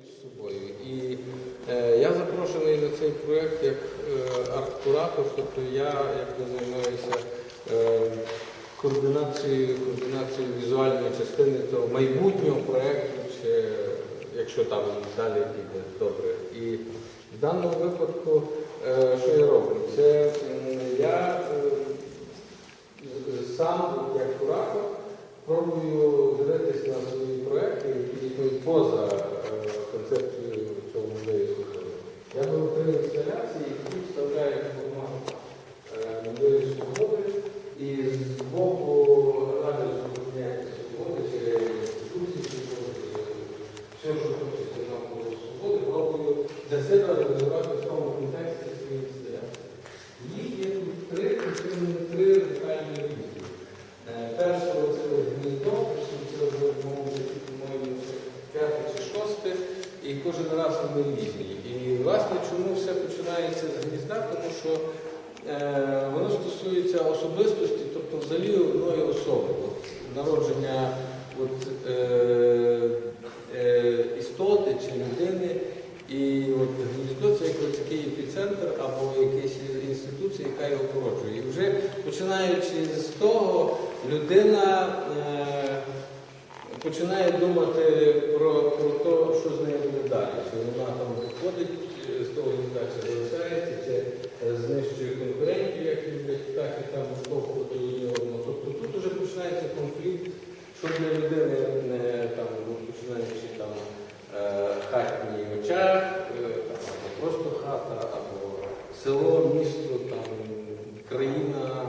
між собою. І е, я запрошений на цей проєкт як е, арт-куратор, тобто я якби займаюся е, координацією, координацією візуальної частини того майбутнього проєкту, чи якщо там далі піде добре. І в даному випадку, е, що я роблю? Це я е, сам, як куратор, пробую дивитися на свої проекти, які поза три інсталяції, які вставляють формат е, музею свободи, і з боку аналізу поняття свободи чи інституції свободи, все, що хочеться навколо свободи, пробую для себе реалізувати в тому контексті свої інсталяції. Їх є тут три, причому три радикальні різні. Е, Перше це гніздо, причому це вже в моєму житті, по-моєму, це п'яте чи шосте, і кожен раз вони різні. І власне чому все починається з гнізда, тому що е, воно стосується особистості, тобто взагалі одної особи. От, народження от, е, е, істоти чи людини. І от гніздо це як такий епіцентр або якась інституція, яка його породжує. І вже починаючи з того, людина е, починає думати про, про те, що з нею буде далі. Чи вона там виходить е, з того чи залишається, чи е, знищує конкурентів, як люблять, і там штовхувати одне одного. Тобто тут вже починається конфлікт, що для людини не там, ну, починаючи там е, хатній очах, або просто хата, або село, місто, там, країна,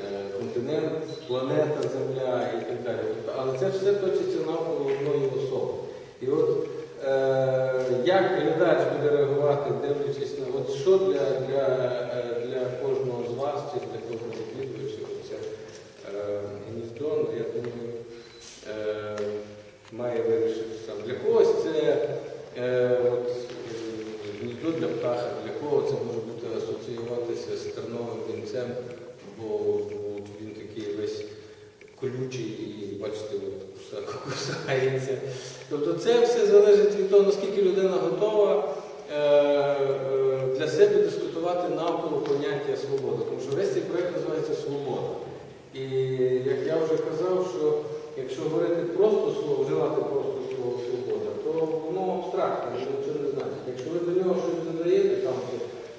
е, континент, планета Земля і так далі. Тобто, але це все точиться навколо одної особи. І от е, як глядач буде реагувати, дивлячись на от що для, для, е, для кожного з вас чи для кожного відвідувача це е, гніздо, ну, я думаю, е, має вирішити сам. Для когось це е, от, е, гніздо для птаха, для кого це може бути асоціюватися з терновим вінцем, бо от, він такий весь колючий і бачите, от, куса- кусається. Тобто це все залежить від того, наскільки людина готова е, е, для себе дискутувати навколо поняття свободи. Тому що весь цей проєкт називається Свобода. І як я вже казав, що якщо говорити просто слово, вживати просто слово свобода, то воно абстрактне, воно нічого не значить. Якщо ви до нього щось додаєте, там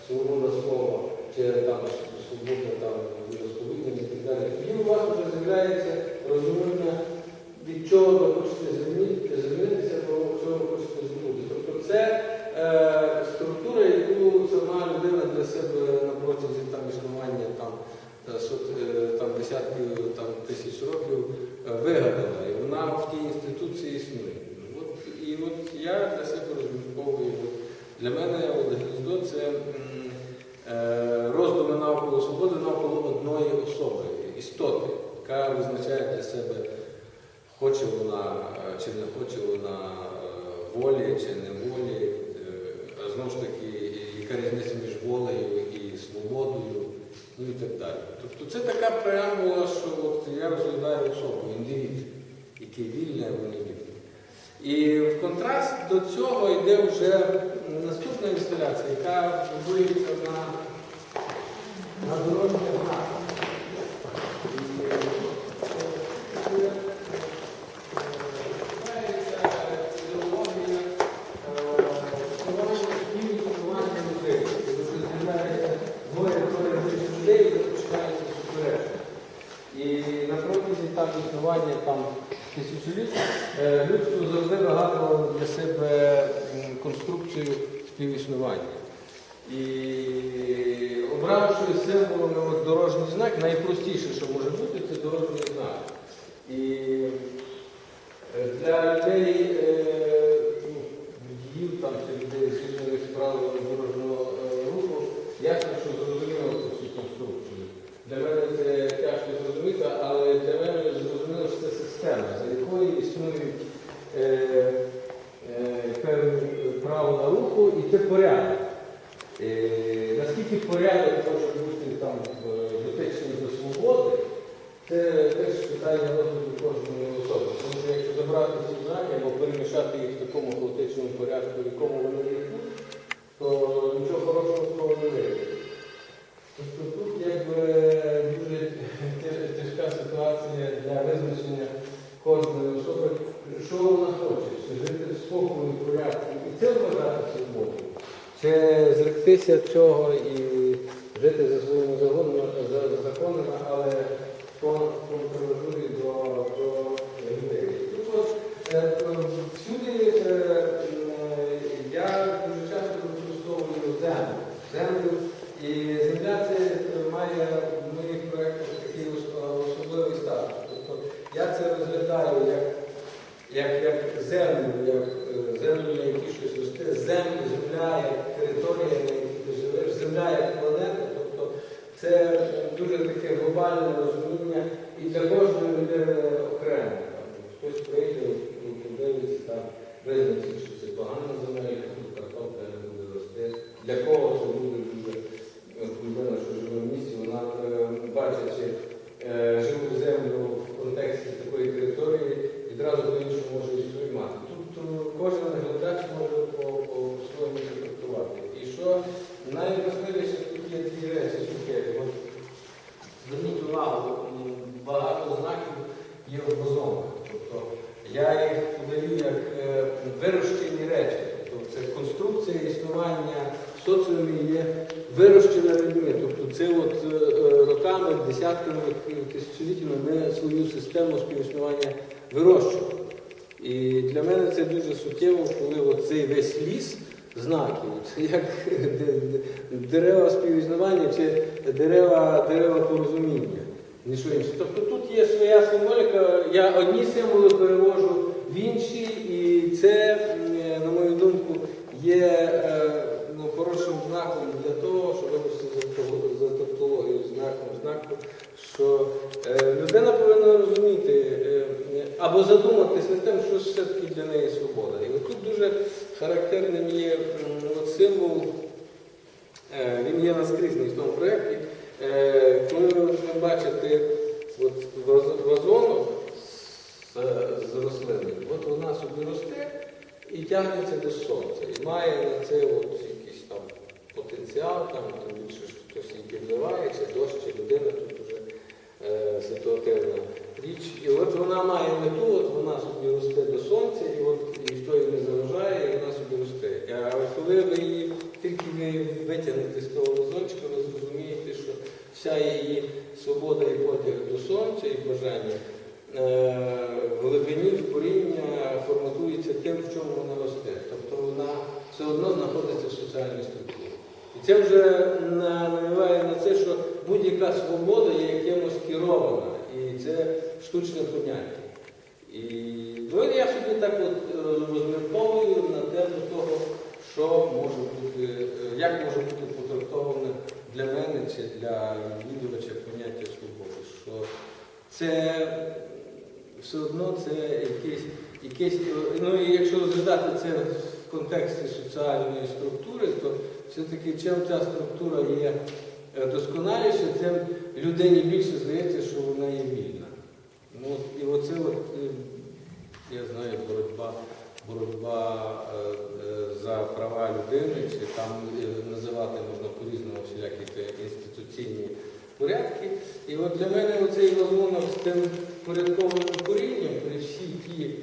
свобода слова, чи там свобода там розповідання і так далі, тоді у вас вже з'являється розуміння, від чого ви хочете звільнити- звільнитися, до чого ви хочете звернути. Тобто це е, структура, яку сама людина для себе на протязі там, існування там, е, сот- е, там, десятків там, тисяч років е, вигадала, і вона в тій інституції існує. От, і от я для себе розмірковую. От, для мене от, гніздо це м, е, роздуми навколо свободи, навколо одної особи, істоти, яка визначає для себе, хоче вона чи не хоче вона е, волі чи не волі. Е, знову ж таки, яка різниця між волею і свободою, ну і так далі. Тобто це така преамбула, що от я розглядаю особу, індивід, який вільний або не вільний. І в контраст до цього йде вже наступна інсталяція, яка будується на, на дорожній тисячоліть е, людство завжди вигадувало для себе конструкцію співіснування. І обравши символами дорожній знак, найпростіше, що може бути, це дорожній знак. І е, для людей, е, ну, водіїв там, чи людей сильних правил дорожнього е, руху, ясно, що зрозуміло цю конструкцію. Для мене це тяжко зрозуміти, але для мене зрозуміло, що це система, за якою існують е, е, певні право на руху, і це порядок. Е, наскільки порядок може бути там е, дотичний до свободи, це теж питання розвитку кожної особи. Тому що якщо забрати ці знаки або перемішати їх в такому хаотичному порядку, в якому вони є тут, то нічого хорошого з того не вийде. Тобто тут якби дуже тяжка ситуація для визначення кожної особи, що вона хоче, чи жити в спокою, в порядку. І це вважати свободу. Чи зректися цього і жити за своїми законами, але по контролює до, до людей. Тут от, е, е, всюди е, е, я дуже часто використовую землю. Землю і земля це е, має в моїх проєктах такий ос- особливий статус. Тобто я це розглядаю як, як, як землю, як е, землю, на якій щось росте, землю, земля, як територія, на якій ти живеш, земля як планета. Тобто це дуже таке глобальне розуміння і для кожної людини окремо. Там, Хтось прийде і подивиться там, визначить, що це погана земля, тут картопля не буде рости. Для кого це буде дуже от людина, що живе в місті, вона е, бачачи е, живу землю в контексті такої території, відразу по-іншому може і сприймати. Тут е, кожен глядач може по- по-своєму інтерпретувати. І що найважливіше тут є дві речі суттєві. От Зверніть увагу, м, багато знаків є в бозонах. Тобто я їх подаю як е, вирощені речі. Тобто це конструкція існування в соціумі є вирощена людьми. Тобто це от е, е, роками, десятками, тисячоліттями ми свою систему співіснування вирощували. І для мене це дуже суттєво, коли цей весь ліс знаків, як де- де- дерева співіснування чи дерева, дерева порозуміння. Ніщо інше. Тобто тут є своя символіка, я одні символи перевожу в інші, і це, на мою думку, є е, ну, хорошим знаком для того, що вибачте за тавтологію- за тавтологію, знаком, знаком, що е, людина повинна розуміти е, або задуматись над тим, що ж все-таки для неї свобода. І тут дуже характерним є от символ, е, він є наскрізний в тому проєкті. Е, Коли ви от бачите от вазонок з, рослини, от вона собі росте і тягнеться до сонця. І має на це от якийсь там потенціал, там тим більше хтось її підливає, чи дощ, чи людина тут вже е, ситуативна річ. І от вона має мету, от вона собі росте до сонця, і от ніхто її не заважає, і вона собі росте. А коли ви її тільки ви витягнете з того вазончика, ви зрозумієте, що вся її свобода і потяг до сонця і бажання е, в глибині в коріння форматується тим, в чому вона росте. Тобто вона все одно знаходиться в соціальній структурі. І це вже на- навіває на це, що будь-яка свобода є якимось керована, і це штучне поняття. І ну, я собі так от е, розмірковую на тему того, що може бути, е, як може бути потрактоване для мене чи для відвідувача поняття свободи. Що це все одно це якесь, якесь ну і якщо розглядати це в контексті соціальної структури, то все-таки чим ця структура є е, досконаліша, тим людині більше здається, що вона є вільна. От, і оце от, е, я знаю, боротьба, боротьба е, е, за права людини, чи там називати можна по-різному всілякі інституційні порядки. І от для мене оцей вазонок з тим порядкованим корінням при всій тій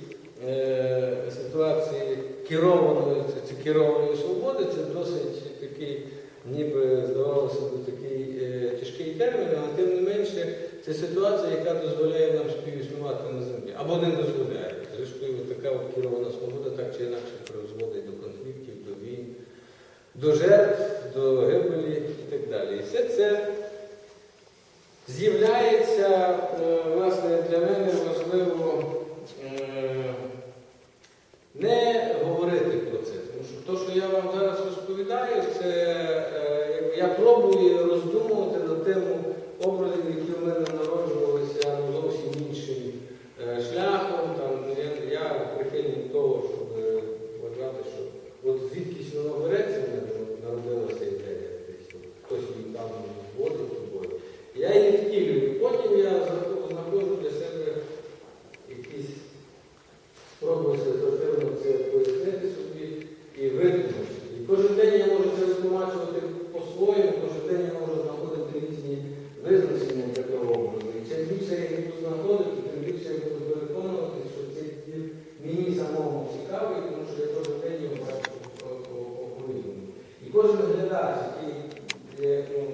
е, ситуації керованої, це керованої свободи, це досить такий, ніби здавалося б, такий е, тяжкий термін, але тим не менше це ситуація, яка дозволяє нам співіснувати на землі. Або не дозволяє. Зрештою, така от керована свобода так чи інакше призводить до конфліктів, до війн, до жертв, до гибелі і так далі. І все це з'являється, е, власне, для мене важливо е, не говорити про це. Тому що те, що я вам зараз розповідаю, це е, я пробую роздумувати на тему образів, які в мене народжувалися ну, зовсім іншим е, шляхом. Там, я, я прихильник того, щоб е, вважати, що от звідкись воно береться, в мене от народилася ідея. десь от Хтось її там більше я буду переконуватися, що цей твір мені самому цікавий, тому що я кожен день його бачу по- по- по- по-різному. І кожен глядач, який як, ну,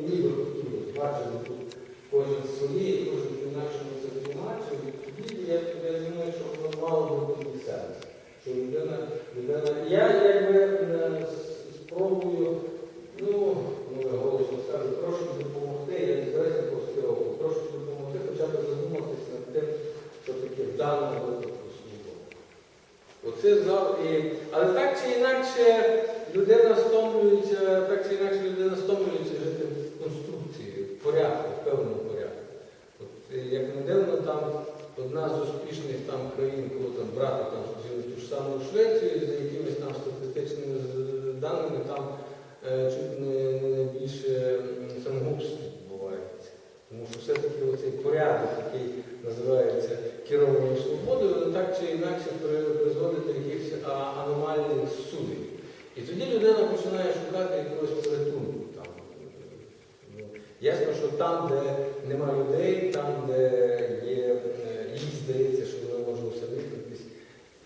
мені би хотілося, бачити тут кожен своє, кожен по-інакшому це тлумачив, і тоді я, я думаю, що воно мало би бути сенс. Що людина, людина. Я якби е, с- спробую, ну, ну я голосно скажу, трошки допомогти, я не збираюся поспівати, трошки допомогти, хоча б задуматися над тим, що даному випадку і. Але так чи інакше людина стомлюється, так чи інакше людина стомлюється жити в конструкції, в порядку, в певному порядку. От, е, як не дивно, там одна з успішних там країн, коли там брати там ту ж саму Швецію, за якимись там статистичними з- даними, там е, чуть не, не найбільше м, самогубств відбувається. Тому що все-таки оцей порядок, який називається керованою свободою, він так чи інакше при- призводить до якихось а, аномальних судів. І тоді людина починає шукати якогось порятунку. Там. Ну, Ясно, що там, де нема людей, там, де є, е, їй здається, що вона може.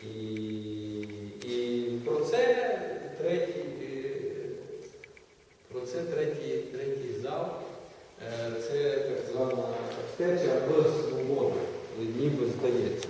І, і про це третій, е, про це третій, третій зал. Е, Це так звана втеча або свобода, ніби здається.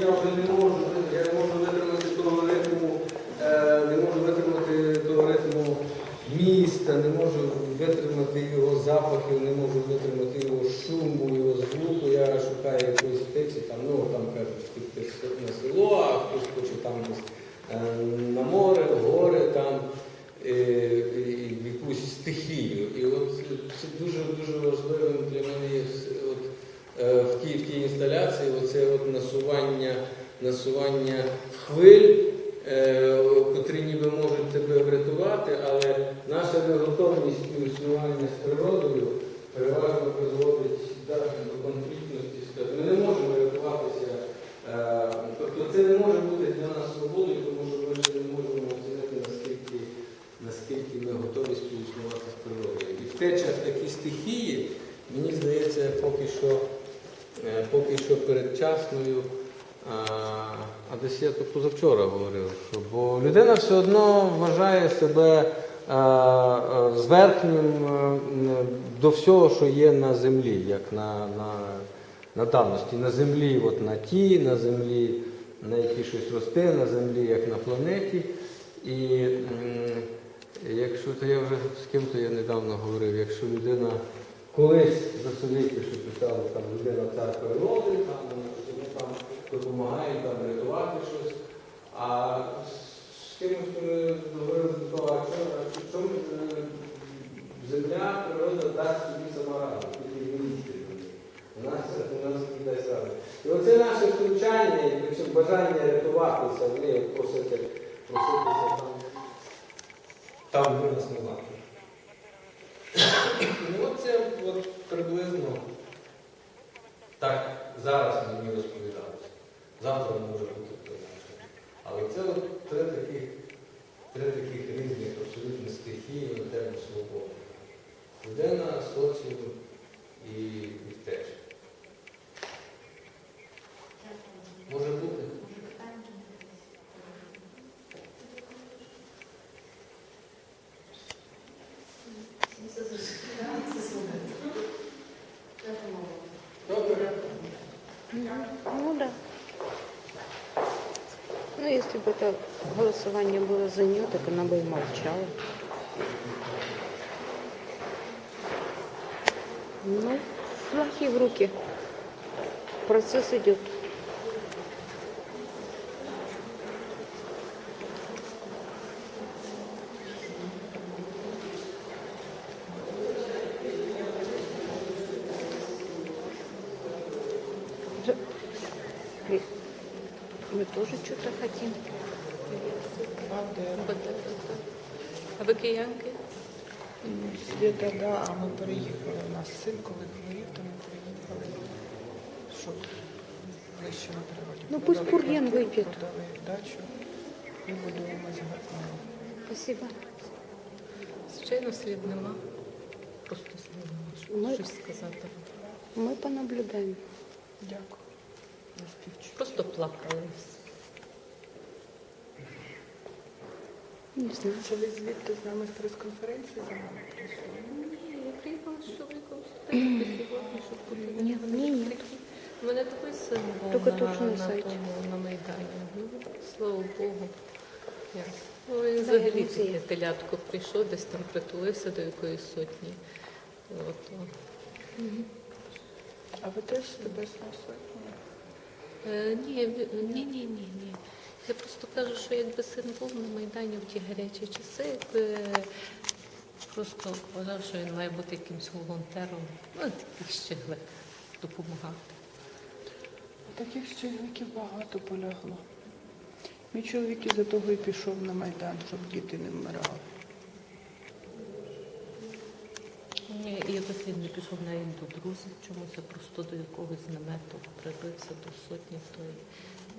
Я вже не можу, я не можу витримати того ритму, е, не можу витримати того ритму міста, не можу витримати його запахів, не можу витримати його шуму, його звуку. Я шукаю якоїсь втечі, там, ну там кажуть, втекти на село, а хтось хоче там десь е, на море, в гори там. е, і в якусь стихію. І от це дуже дуже важливим для мене є с- от, е, в тій, в тій інсталяції оце от насування, насування хвиль, е, котрі ніби можуть тебе врятувати, але наша неготовність до існування з природою переважно призводить да, до конфліктності. скажімо. Ми не можемо рятуватися. е, Тобто це не може бути для нас свободою, тому що ми ще не можемо оцінити, наскільки, наскільки ми готові співіснувати з природою. І втеча в такі стихії, мені здається, поки що, е, поки що передчасною. А, десь я то позавчора говорив, що бо людина все одно вважає себе а, а, зверхнім е, до всього, що є на землі, як на, на, на даності. На землі, от на ті, на землі, на якій щось росте, на землі, як на планеті. І якщо то я вже з ким-то я недавно говорив, якщо людина колись за совєтів, що писали, там людина цар природи, там вони там допомагають там рятувати щось. А з кимось говорили до того, що, е, земля, природа дасть собі сама раду, тільки міністри. У нас, у нас не дасть ради. І оце наше втручання, і бажання рятуватися, не просити, проситися там, там де нас не варто. Ну, це от приблизно так зараз мені розповідалося. Завтра може бути інакше. Але це от три таких, три таких різних абсолютно стихії на тему свободи. Людина, соціум і, бы это голосование было за нее, так она бы и молчала. Ну, флахи в руки. Процесс идет. Ли- Мы тоже что-то хотим. А ви киянки? Світа, да, а ми переїхали. У нас син, коли хворів, то ми переїхали, щоб ближче на природі. Ну, Продали пусть бур'ян квартиру, вип'є. Продали дачу і будуємо з гарного. Спасибо. Звичайно, слів нема. Просто слів нема, Ми- щось сказати. Мы понаблюдаем. Дякую. Просто плакали. все. Не знаю. Це ви звідти з нами з прес-конференції за нами прийшли? Ні, я приїхала з чоловіком сьогодні, щоб подивитися. Ні, ні, ні. У мене такий син був Тільки на, на на, сайті. тому, на Майдані. Ну, слава Богу. Як? Ну, він взагалі таке телятко прийшов, десь там притулився до якоїсь сотні. От, о. А ви теж Небесної Сотні? Е, ні, ні, ні, ні, ні. Я просто кажу, що якби син був на Майдані в ті гарячі часи, якби просто вважав, що він має бути якимсь волонтером, ну, таких щеглих, допомагати. Таких чоловіків багато полягло. Мій чоловік із-за того і пішов на Майдан, щоб діти не вмирали. Ні, якось не пішов навіть до друзів чомусь, а просто до якогось намету прибився до сотні той.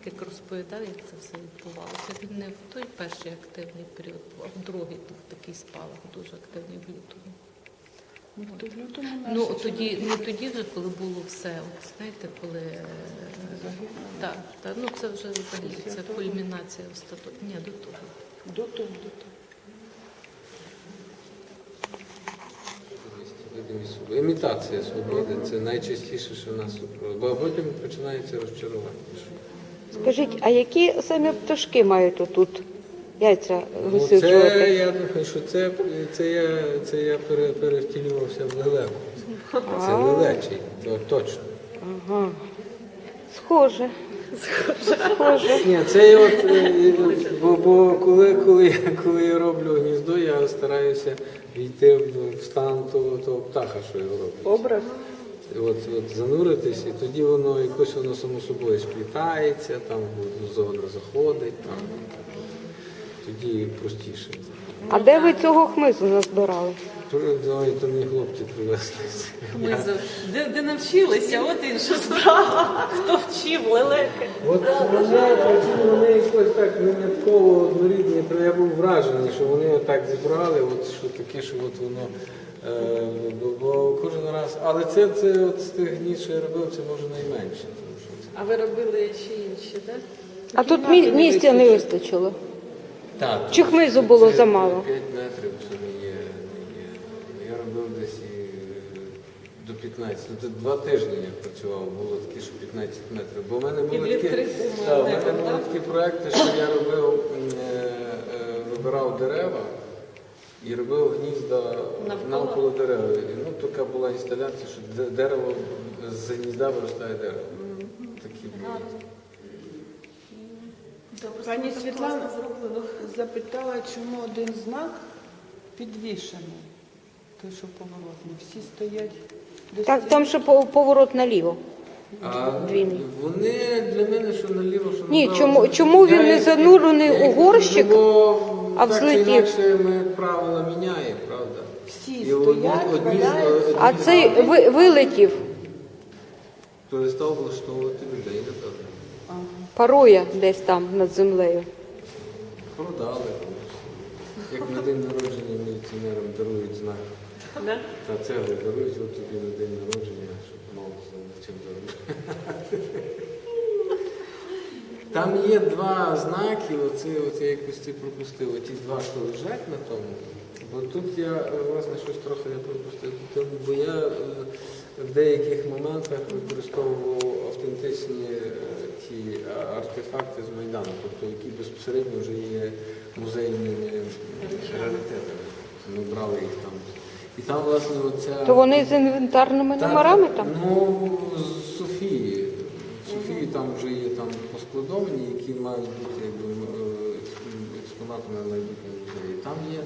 Як розповідав, як це все відбувалося. Він не в той перший активний період, а в другий був такий спалах, дуже активний в лютому. Ну, то в лютому Ну тоді, не тоді вже, коли було все. От знаєте, коли е, так, так, ну це вже взагалі це кульмінація остаточна. Ні, до того. До того, до того. Імітація свободи це найчастіше, що нас супроводжує. Бо потім починається розчарування. Скажіть, а які саме пташки мають отут яйця Ну, це я думаю, що це, це я, це я пере, перевтілювався в лелеку. Це лелечий, то точно. Ага. Схоже. Схоже. Ні, це я от, е, е, бо, бо коли, коли, я- коли я роблю гніздо, я стараюся війти в, стан того, того птаха, що його робить. Образ От, от зануритись, і тоді воно якось воно само собою сплітається, там зона заходить, там, тоді простіше. А де ви цього хмизу назбирали? Давай, то мені хлопці привезли. Ми за де, де навчилися, от інша справа. Хто вчив лелеки? От вони працюють, вони якось так винятково однорідні. Я був вражений, що вони отак зібрали, от що таке, що от воно. Е, бо, бо кожен раз. Але це, це от з тих гнізд, що я робив, це може найменше. Тому що це... А ви робили ще інші, так? А тут мі- місця не вистачило. Так, Чи хмизу було замало? 5 метрів. Я робив десь і е, до 15. Ну, два тижні я працював, було таке, що 15 метрів. Бо в мене були такі, та, в мене були такі проекти, що я робив, е, е, вибирав дерева і робив гнізда Навколо? навколо дерева. Ну, така була інсталяція, що дерево з гнізда виростає дерево. Такі були. Пані Світлана запитала, чому один знак підвішений. Той, що поворотний. Всі стоять. десь Так, там ще по- поворот наліво. А Двійний. вони для мене, що наліво, що Ні, направо, чому- це- чому він не занурений я у горщик, бо а так чи взлетів? інакше ми правила міняємо, правда? Всі І стоять, валяються. одні А цей ви- вилетів, перестав влаштовувати людей, напевно. Парує десь там над землею. Продали. Як на день народження міліціонерам дарують знак. Та цегли дарують, от тобі на день народження, щоб мав за чим заробити. Там є два знаки, оце, оце я якось це пропустив, оті два, що лежать на тому. Бо тут я, е, власне, щось трохи я пропустив, е, бо я е, в деяких моментах використовував автентичні е, ті артефакти з Майдану, тобто які безпосередньо вже є музейними раритетами. Ми брали їх там. І там, власне, оця... То вони з інвентарними Так, номерами там? Ну, з Софії. В Софії там вже є там поскладовані, які мають бути якби, е, експонатами на майбутньому музеї. Там є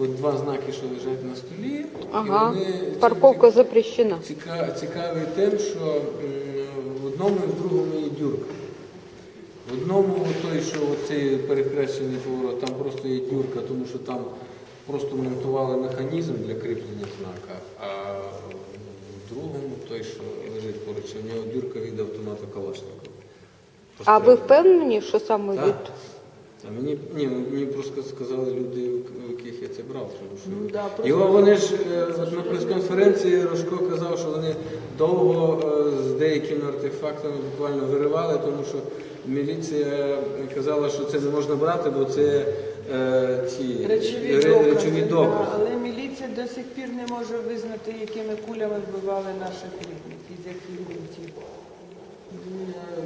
от два знаки, що лежать на столі. Ага, і вони парковка запрещена. ціка- цікаві тим, що м, в одному і в другому є дюрка. В одному той, що цей перехрещений поворот, там просто є дюрка, тому що там просто монтували механізм для кріплення знака, а в другому той, що лежить поруч, у нього дюрка від автомата Калашникова. А ви впевнені, що саме Так. від А мені ні, мені просто сказали люди, у яких я це брав, тому що Ну, да, просто- його вони ж е, на прес-конференції Рожко казав, що вони довго е, з деякими артефактами буквально виривали, тому що міліція казала, що це не можна брати, бо це е, ці Речові ре- докази. речові да, докази. але міліція до сих пір не може визнати, якими кулями вбивали наших рідних, із яких гвинтів. Ну, я-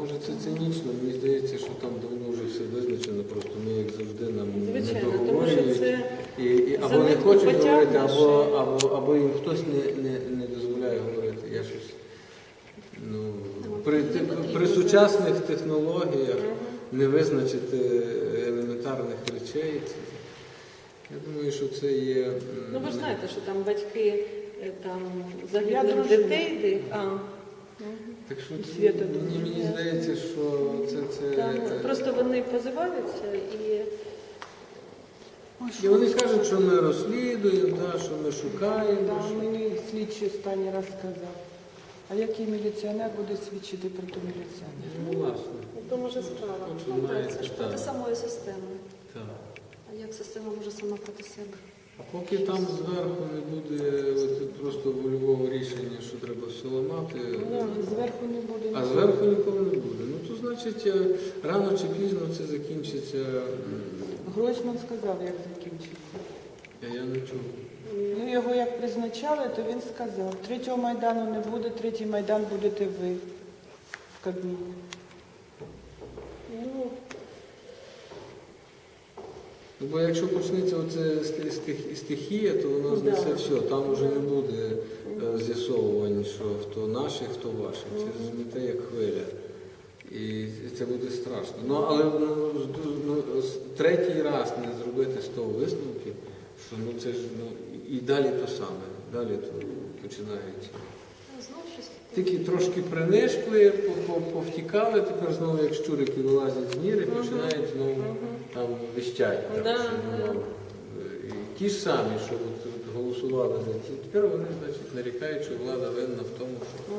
Може це цинічно, мені здається, що там давно вже все визначено, просто ми як завжди нам Звичайно, не тому що договорюють. це І, і або не занадто хочуть говорити, потягнеш. або, або, або їм хтось не, не, не дозволяє говорити. Я щось, ну, при, не при сучасних технологіях не визначити елементарних речей. Це, я думаю, що це є. Ну ви ж знаєте, що там батьки е, там загиблих дітей. де- А, Так що І Свята мені, мені здається, що це, це там просто вони позиваються і І вони кажуть, що ми розслідуємо, да, що ми шукаємо. Да, що- мені слідчий останній раз сказав. А який міліціонер буде свідчити проти міліціонера? Ну, власне. тому ж справа. Ну, це ж проти самої системи. Система може сама проти себе? А поки там зверху не буде от, просто вольового рішення, що треба все ламати, Ну, зверху не буде. а зверху ніколи не буде. Ну то значить е, рано чи пізно це закінчиться. Гройсман сказав, як закінчиться. Я, я не чув. Ну, його як призначали, то він сказав, третього Майдану не буде, третій Майдан будете ви в Кабміні. Ну, Ну, бо якщо почнеться оце стихія, то воно Да. знесе все. Там вже не буде е, з'ясовувань, що хто наші, хто ваші. Це змете як хвиля. І це буде страшно. Ну але ну, ну, третій раз не зробити з того висновки, що ну це ж ну і далі то саме. Далі то починається. Тільки трошки принишкли, по- по- повтікали, тепер знову як щурики вилазять з ніри, починають знову там вищать. Там, Да, що, да. і ті ж самі, що от, от голосували за ті, тепер вони, значить, нарікають, що влада винна в тому, що